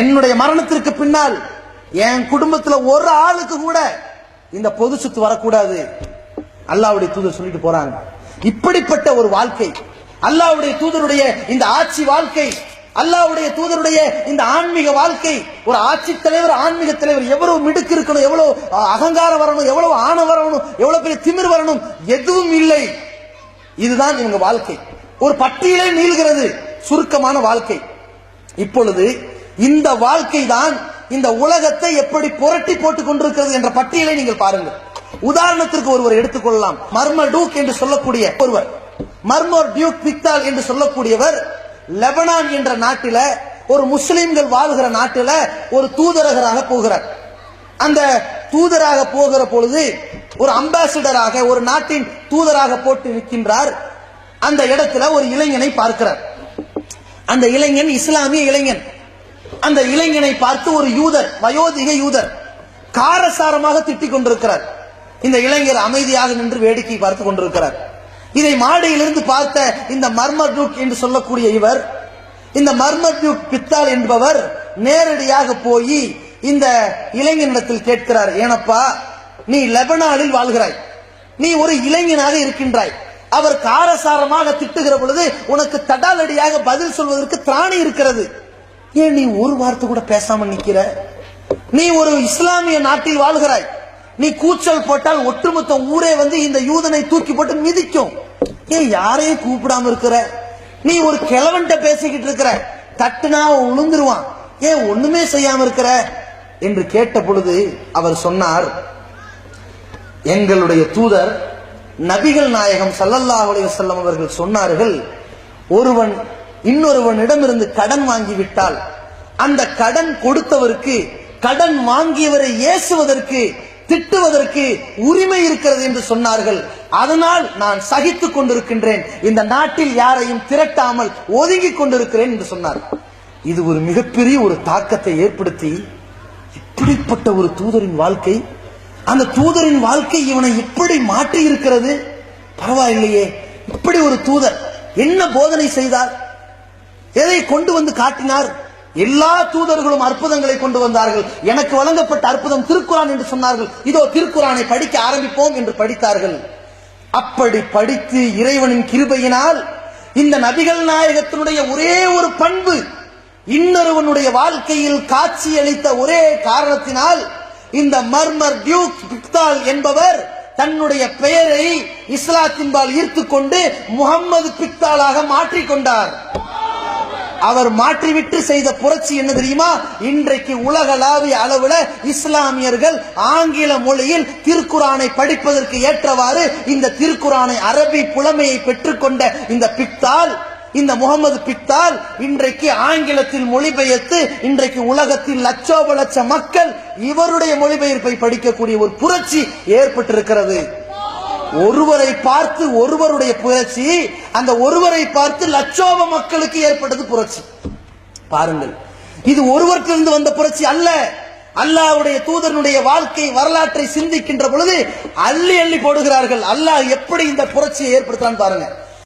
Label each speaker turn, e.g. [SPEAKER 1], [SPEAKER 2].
[SPEAKER 1] என்னுடைய மரணத்திற்கு பின்னால் என் குடும்பத்துல ஒரு ஆளுக்கு கூட இந்த பொது சொத்து வரக்கூடாது. அல்லாவுடைய தூதர் சொல்லிட்டு போறாங்க. இப்படிப்பட்ட ஒரு வாழ்க்கை அல்லாவுடைய தூதருடைய இந்த ஆட்சி வாழ்க்கை அல்லாவுடைய தூதருடைய இந்த ஆன்மீக வாழ்க்கை ஒரு ஆட்சி தலைவர் ஆன்மீக தலைவர் எவ்வளவு மிடுக்கு இருக்கணும் எவ்வளவு அகங்காரம் வரணும் எவ்வளவு ஆணை வரணும் எவ்வளவு பெரிய திமிர் வரணும் எதுவும் இல்லை. இதுதான் இவங்க வாழ்க்கை. ஒரு பட்டியலே நீள்கிறது சுருக்கமான வாழ்க்கை. இப்பொழுது இந்த வாழ்க்கை தான் இந்த உலகத்தை எப்படி புரட்டி போட்டுக் கொண்டிருக்கிறது என்ற பட்டியலை நீங்கள் பாருங்கள். உதாரணத்திற்கு ஒருவர் எடுத்துக்கொள்ளலாம். மர்ம டூக் என்று சொல்லக்கூடிய ஒருவர். மர்மர் டியூக் பிக்தால் என்று சொல்லக்கூடியவர் லெபனான் என்ற நாட்டில ஒரு முஸ்லிம்கள் வாழ்கிற நாட்டில ஒரு தூதரகராக போகிறார். அந்த தூதராக போகிற பொழுது ஒரு அம்பாசிடராக ஒரு நாட்டின் தூதராக போட்டு நிற்கின்றார். அந்த இடத்துல ஒரு இளைஞனை பார்க்கிறார். அந்த இளைஞன் இஸ்லாமிய இளைஞன். அந்த இளைஞனை பார்த்து ஒரு யூதர் வயோதிக யூதர் காரசாரமாக திட்டிக் கொண்டிருக்கிறார். இந்த இளைஞர் அமைதியாக நின்று வேடிக்கை பார்த்து கொண்டிருக்கிறார். இதை மாடியிலிருந்து பார்த்த இந்த மர்மர்டுக் என்று சொல்லக்கூடிய இவர் இந்த மர்மர்டுக் பித்தால் என்பவர் நேரடியாக போய் இந்த இளைஞனிடத்தில் கேட்கிறார் ஏனப்பா நீ லெபனானில் வாழ்கிறாய். நீ ஒரு இளைஞனாக இருக்கின்றாய். அவர் காரசாரமாக திட்டுகிற பொழுது உனக்கு தடாலடியாக பதில் சொல்வதற்கு திராணி இருக்கிறது. ஏன் நீ ஒரு வார்த்தை கூட பேசாம நிக்கிற நீ ஒரு இஸ்லாமிய நாட்டில் வாழ்கிறாய். நீ கூச்சல் போட்டால் ஒட்டுமொத்த ஊரே வந்து இந்த யூதனை தூக்கி போட்டு மிதிக்கும். ஏன் யாரையும் கூப்பிடாம இருக்கிற? நீ ஒரு கிழவன்ட்ட பேசிக்கிட்டு இருக்கிற. தட்டுனா உளுந்துருவான். ஏன் ஒண்ணுமே செய்யாம இருக்கிற? என்று கேட்ட பொழுது அவர் சொன்னார் எங்களுடைய தூதர் நபிகள் நாயகம் சல்லல்லாஹுடைய அலைஹி அவர்கள் சொன்னார்கள் ஒருவன் இன்னொருவனிடமிருந்து கடன் வாங்கிவிட்டால் அந்த கடன் கொடுத்தவருக்கு கடன் வாங்கியவரை ஏசுவதற்கு திட்டுவதற்கு உரிமை இருக்கிறது என்று சொன்னார்கள். அதனால் நான் சகித்துக் கொண்டிருக்கின்றேன். இந்த நாட்டில் யாரையும் திரட்டாமல் ஒதுங்கிக் கொண்டிருக்கிறேன் என்று சொன்னார். இது ஒரு மிகப்பெரிய ஒரு தாக்கத்தை ஏற்படுத்தி இப்படிப்பட்ட ஒரு தூதரின் வாழ்க்கை அந்த தூதரின் வாழ்க்கை இவனை இப்படி மாற்றி இருக்கிறது பரவாயில்லையே. இப்படி ஒரு தூதர் என்ன போதனை செய்தார்? எதை கொண்டு வந்து காட்டினார்? எல்லா தூதர்களும் அற்புதங்களை கொண்டு வந்தார்கள். எனக்கு வழங்கப்பட்ட அற்புதம் திருக்குரான் என்று சொன்னார்கள். இதோ திருக்குரானை படிக்க ஆரம்பிப்போம் என்று படித்தார்கள். அப்படி படித்து இறைவனின் கிருபையினால் இந்த நபிகள் நாயகத்தினுடைய ஒரே ஒரு பண்பு இன்னொருவனுடைய வாழ்க்கையில் காட்சியளித்த ஒரே காரணத்தினால் இந்த மர்மர் டியூக் பிக்தால் என்பவர் தன்னுடைய பெயரை இஸ்லாத்தின்பால் ஈர்த்து கொண்டு முகம்மது பிக்தாலாக மாற்றிக்கொண்டார். அவர் மாற்றிவிட்டு செய்த புரட்சி என்ன தெரியுமா? இன்றைக்கு உலகளாவிய அளவுல இஸ்லாமியர்கள் ஆங்கில மொழியில் திருக்குரானை படிப்பதற்கு ஏற்றவாறு இந்த திருக்குரானை அரபி புலமையை பெற்றுக்கொண்ட இந்த பித்தால் இந்த முகமது பித்தால் இன்றைக்கு ஆங்கிலத்தில் மொழிபெயர்த்து இன்றைக்கு உலகத்தில் லட்சோப லட்ச மக்கள் இவருடைய மொழிபெயர்ப்பை படிக்கக்கூடிய ஒரு புரட்சி ஏற்பட்டிருக்கிறது. ஒருவரை பார்த்து ஒருவருடைய புரட்சி அந்த ஒருவரை பார்த்து லட்சோப மக்களுக்கு ஏற்பட்டது புரட்சி. பாருங்கள். இது ஒருவருக்கிலிருந்து வந்த புரட்சி அல்ல. அல்லாவுடைய தூதனுடைய வாழ்க்கை வரலாற்றை சிந்திக்கின்ற பொழுது அள்ளி அள்ளி போடுகிறார்கள். அல்லாஹ் எப்படி இந்த புரட்சியை ஏற்படுத்தான் பாருங்க.